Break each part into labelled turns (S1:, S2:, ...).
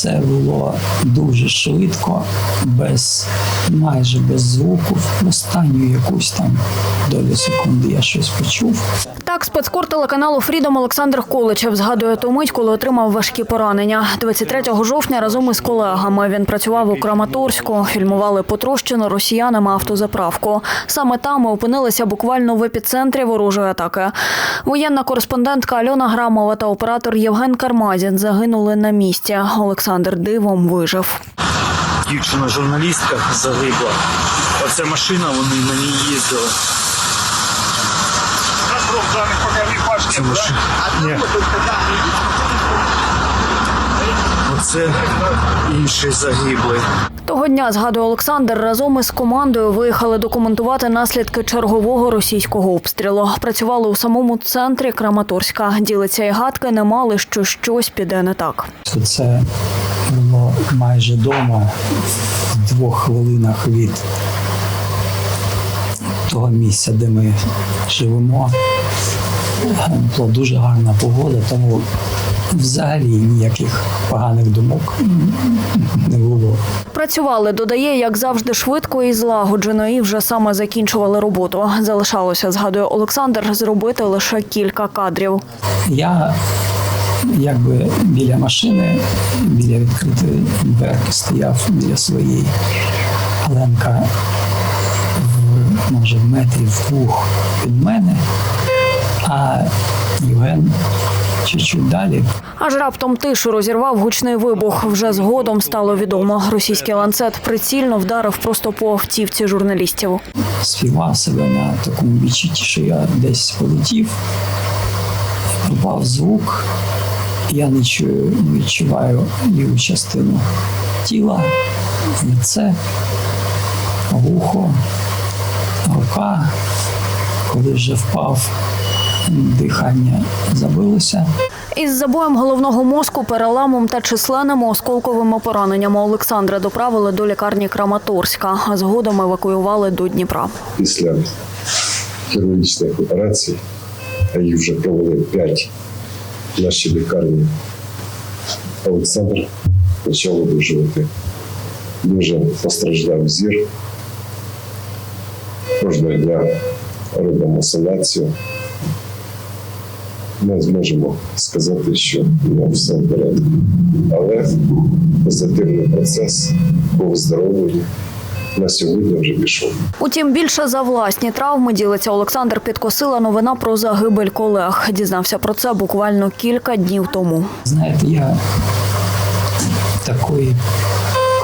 S1: Все було дуже швидко, без майже без звуку. В останню якусь там долю секунди я щось почув.
S2: Так, спецкор телеканалу Фрідом Олександр Количев згадує ту мить, коли отримав важкі поранення. 23 жовтня разом із колегами він працював у Краматорську, фільмували потрощену росіянами автозаправку. Саме там ми опинилися буквально в епіцентрі ворожої атаки. Воєнна кореспондентка Альона Грамова та оператор Євген Кармазін загинули на місці. Олександр дивом вижив.
S3: дівчина журналістка загибла. Оця машина, вони на ній їздили. Це машина. Ні. Оце інший загиблий.
S2: Того дня, згадує Олександр, разом із командою виїхали документувати наслідки чергового російського обстрілу. Працювали у самому центрі Краматорська. Ділиться і гадки не мали, що щось піде не так.
S1: Це було майже вдома в двох хвилинах від того місця, де ми живемо. Була дуже гарна погода, тому взагалі ніяких поганих думок не було.
S2: Працювали, додає, як завжди, швидко і злагоджено, і вже саме закінчували роботу. Залишалося, згадує Олександр, зробити лише кілька кадрів.
S1: Я якби біля машини, біля відкритої дверки стояв біля своєї. Ленка в, може, в метрі в двох від мене, а Євген чуть-чуть далі.
S2: Аж раптом тишу розірвав гучний вибух. Вже згодом стало відомо. Російський ланцет прицільно вдарив просто по автівці журналістів.
S1: співав себе на такому відчутті, що я десь полетів, пропав звук, я не чую, не відчуваю ліву частину тіла, лице, вухо, рука. Коли вже впав, дихання забилося.
S2: Із забоєм головного мозку, переламом та численними осколковими пораненнями Олександра доправили до лікарні Краматорська, а згодом евакуювали до Дніпра.
S4: після хірургічних операцій, а їх вже провели п'ять в нашій лікарні. Олександр почав одужувати. Дуже постраждав зір. Кожного дня робимо санацію. Ми зможемо сказати, що ну, все в порядку. Але позитивний процес по виздоровленню на сьогодні вже пішов.
S2: Утім, більше за власні травми ділиться Олександр. Підкосила новина про загибель колег. Дізнався про це буквально кілька днів тому.
S1: Знаєте, я такої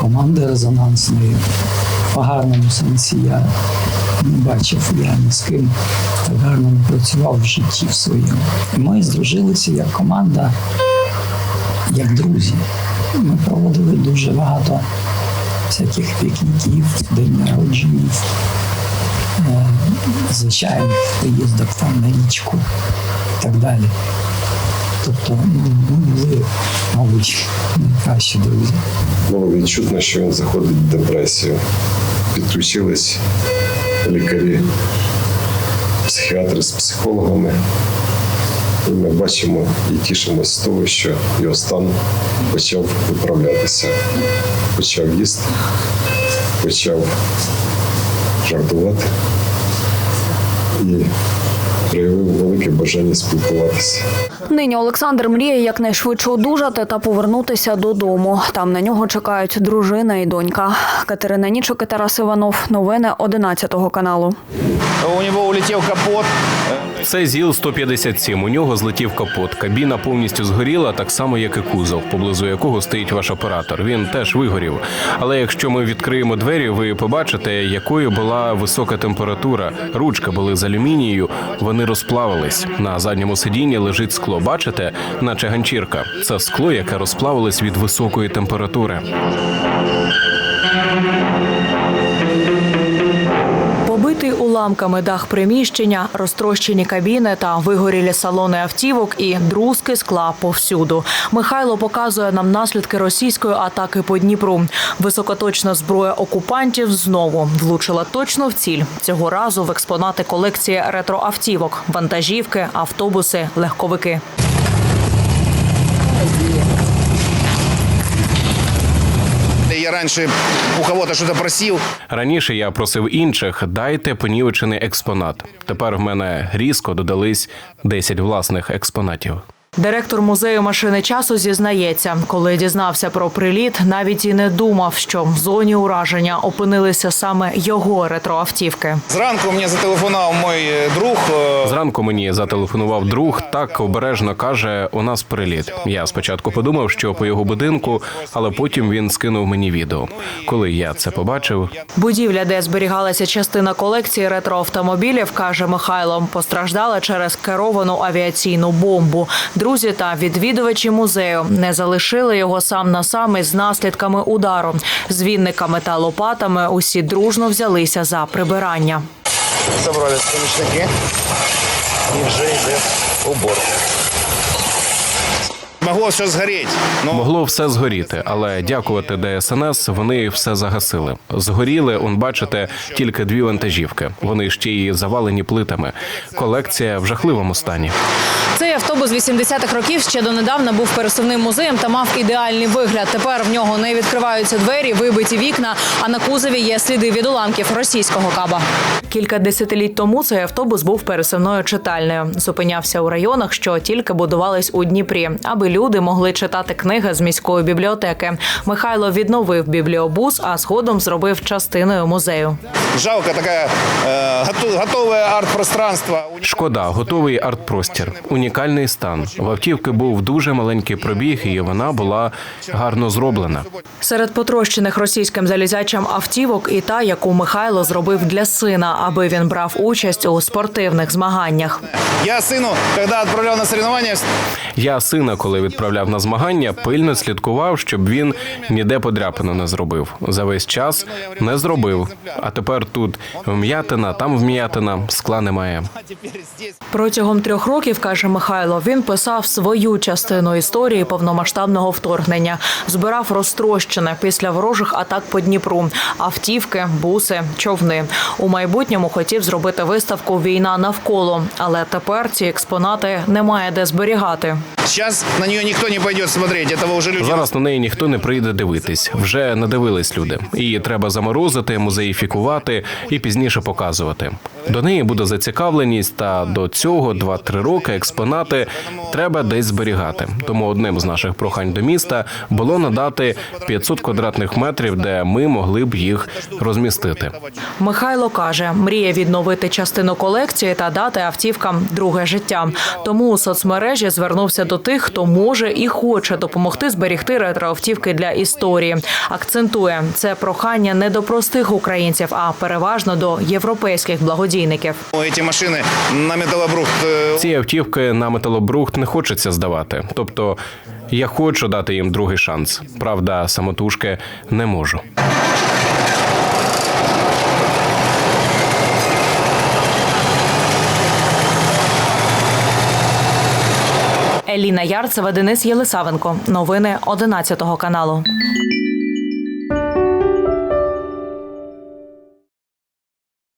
S1: команди резонансної в гарному сенсі я не бачив, я ні з ким так гарно працював в житті в своєму. І Ми здружилися як команда, як друзі. Ми проводили дуже багато всяких пікніків, день народжень, е, звичайних поїздок там на річку і так далі. Тобто ну, ми були, мабуть, найкращі друзі.
S4: Було відчутно, що він заходить в депресію. Підключились лікарі, психіатри з психологами. І ми бачимо і тішимося з того, що його стан почав виправлятися. Почав їсти, почав жартувати і проявив велике бажання спілкуватися.
S2: Нині Олександр мріє якнайшвидше одужати та повернутися додому. Там на нього чекають дружина і донька. Катерина Нічок і Тарас Іванов. Новини 11 каналу.
S5: У нього улетів капот.
S6: Це ЗІЛ 157 У нього злетів капот. Кабіна повністю згоріла, так само як і кузов, поблизу якого стоїть ваш оператор. Він теж вигорів. Але якщо ми відкриємо двері, ви побачите, якою була висока температура. Ручки були з алюмінію, вони розплавились. На задньому сидінні лежить скло. Бачите, наче ганчірка. Це скло, яке розплавилось від високої температури.
S7: Уламками дах приміщення, розтрощені кабіни та вигорілі салони автівок і друзки скла повсюду. Михайло показує нам наслідки російської атаки по Дніпру. Високоточна зброя окупантів знову влучила точно в ціль. Цього разу в експонати колекції ретроавтівок, вантажівки, автобуси, легковики.
S5: Я раніше у кого-то щось просив.
S6: Раніше я просив інших дайте понівечений експонат. Тепер в мене різко додались 10 власних експонатів.
S7: Директор музею машини часу зізнається, коли дізнався про приліт, навіть і не думав, що в зоні ураження опинилися саме його ретроавтівки.
S5: Зранку мне зателефонував мой е, друг. е,
S6: Зранку мені зателефонував друг, так обережно каже: у нас приліт. Я спочатку подумав, що по його будинку, але потім він скинув мені відео. Коли я це побачив,
S7: Будівля, де зберігалася частина колекції ретроавтомобілів, каже Михайло, постраждала через керовану авіаційну бомбу. Друзі та відвідувачі музею не залишили його сам на сам із наслідками удару. З вінниками та лопатами усі дружно взялися за прибирання.
S5: Забрали помічники і вже йде убор. Могло все згоріти, но
S6: могло все згоріти, але дякувати ДСНС, вони все загасили. Згоріли, он бачите, тільки дві вантажівки. Вони ще й завалені плитами. Колекція в жахливому стані.
S8: Цей автобус 80-х років ще донедавна був пересувним музеєм та мав ідеальний вигляд. Тепер в нього не відкриваються двері, вибиті вікна, а на кузові є сліди від уламків російського каба.
S7: Кілька десятиліть тому цей автобус був пересувною читальною. Зупинявся у районах, що тільки будувались у Дніпрі, аби люди могли читати книги з міської бібліотеки. Михайло відновив бібліобус, а згодом зробив частиною музею.
S5: жалко таке е, готове арт-пространство.
S6: Шкода, готовий арт-простір, унікальний стан. В автівки був дуже маленький пробіг, і вона була гарно зроблена.
S7: Серед потрощених російським залізячам автівок і та, яку Михайло зробив для сина, аби він брав участь у спортивних змаганнях.
S5: Я сину, коли відправляв на соревновання,
S6: Я сина, коли відправляв на змагання, пильно слідкував, щоб він ніде подряпину не зробив. За весь час не зробив. А тепер тут вм'ятина, там вм'ятина, скла немає.
S7: Протягом трьох років, каже Михайло, він писав свою частину історії повномасштабного вторгнення, збирав розтрощене після ворожих атак по Дніпру, автівки, буси, човни. У майбутньому хотів зробити виставку Війна навколо, але тепер ці експонати немає де зберігати.
S5: зараз на нее ніхто не пойде смотреть. Этого вже люди
S6: Зараз на неї ніхто не прийде дивитись. Вже надивились люди. Її треба заморозити, музеїфікувати і пізніше показувати. До неї буде зацікавленість, та до цього 2-3 роки експонати треба десь зберігати. Тому одним з наших прохань до міста було надати 500 квадратних метрів, де ми могли б їх розмістити.
S7: Михайло каже, мріє відновити частину колекції та дати автівкам друге життя. Тому у соцмережі звернувся до тих, хто може і хоче допомогти зберігти ретроавтівки для історії. Акцентує це прохання не до простих українців, а переважно до європейських благодійників.
S5: Ці машини на металобрухт е,
S6: Ці автівки на металобрухт не хочеться здавати. Тобто я хочу дати їм другий шанс. Правда, самотужки не можу.
S7: Ярцева, Денис Єлисавенко. Новини 11 каналу.